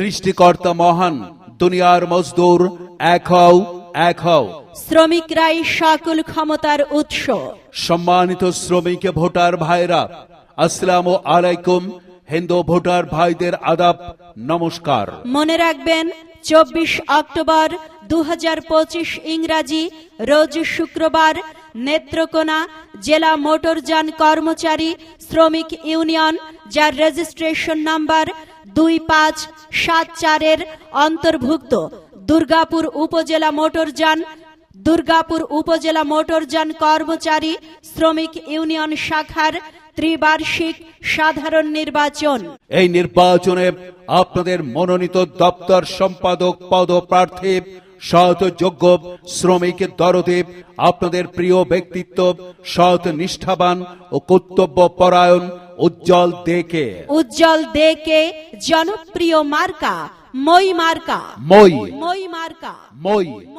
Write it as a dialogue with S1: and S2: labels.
S1: সৃষ্টিকর্তা মহান দুনিয়ার মজদুর এক হও এক হও।
S2: শ্রমিকরাই সকল ক্ষমতার উৎস।
S1: সম্মানিত শ্রমিক ভোটার ভাইরা আসসালাম আলাইকুম হিন্দু ভোটার ভাইদের আদাব নমস্কার।
S2: মনে রাখবেন চব্বিশ অক্টোবর দু ইংরাজি রোজ শুক্রবার নেত্রকোনা জেলা মোটরযান কর্মচারী শ্রমিক ইউনিয়ন যার রেজিস্ট্রেশন নাম্বার দুই পাঁচ সাত চারের অন্তর্ভুক্ত দুর্গাপুর উপজেলা মোটরযান দুর্গাপুর উপজেলা মোটরযান কর্মচারী শ্রমিক ইউনিয়ন শাখার ত্রিবার্ষিক সাধারণ নির্বাচন।
S1: এই নির্বাচনে আপনাদের মনোনীত দপ্তর সম্পাদক পদপ্রার্থী সৎ যোগ্য শ্রমিক দরদেব আপনাদের প্রিয় ব্যক্তিত্ব সৎ নিষ্ঠাবান ও কর্তব্য পরায়ণ উজ্জ্বল দেখে।
S2: উজ্জ্বল দেকে জনপ্রিয় মার্কা মই মার্কা।
S1: মই।
S2: মই মার্কা।
S1: মই।